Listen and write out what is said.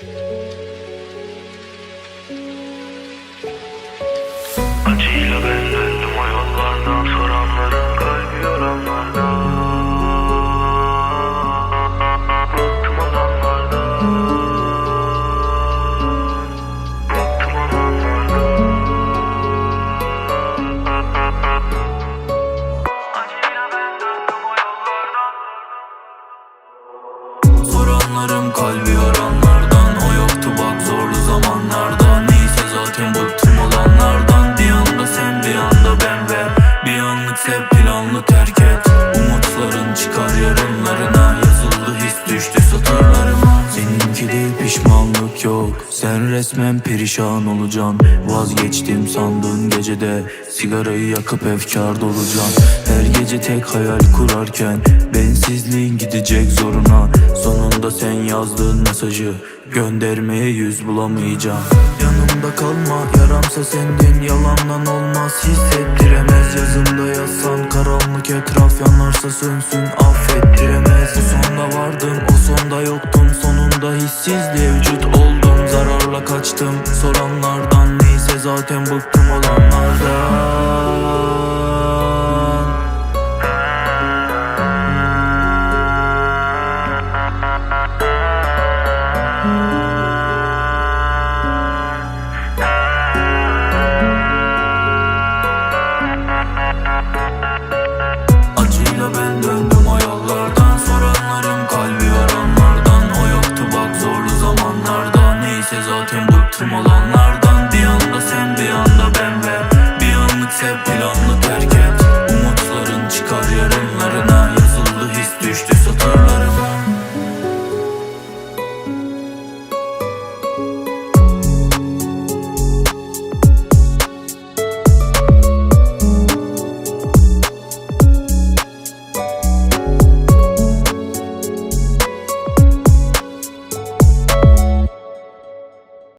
Acıyla ben döndüm o kalbi yoranlarda Bıktım olanlarda Bıktım olanlarda Acıyla ben döndüm Soranlarım kalbi yoranlardan yoktu bak zorlu zamanlarda Neyse zaten bıktım olanlardan. Bir anda sen bir anda ben ve Bir anlık sev planlı terk et. Umutların çıkar yarınlarına. Yazıldı his düştü satırlarıma. Seninki değil pişmanlık yok. Sen resmen perişan olacaksın. Vazgeçtim sandığın gecede. Sigarayı yakıp efkar dolacaksın. Her gece tek hayal kurarken Bensizliğin gidecek zoruna. Sonunda sen yazdığın mesajı Göndermeye yüz bulamayacaksın Yanımda kalma yaramsa sendin Yalandan olmaz hissettiremez. Yazımda yazsan karanlık etraf yanarsa sönsün Affettiremez. Bu sonda vardın o sonda yoktun Sonunda hissizliğe vücut oldum Zararla kaçtım soranlardan Neyse zaten bıktım olanlardan zaten bıktım olanlardan.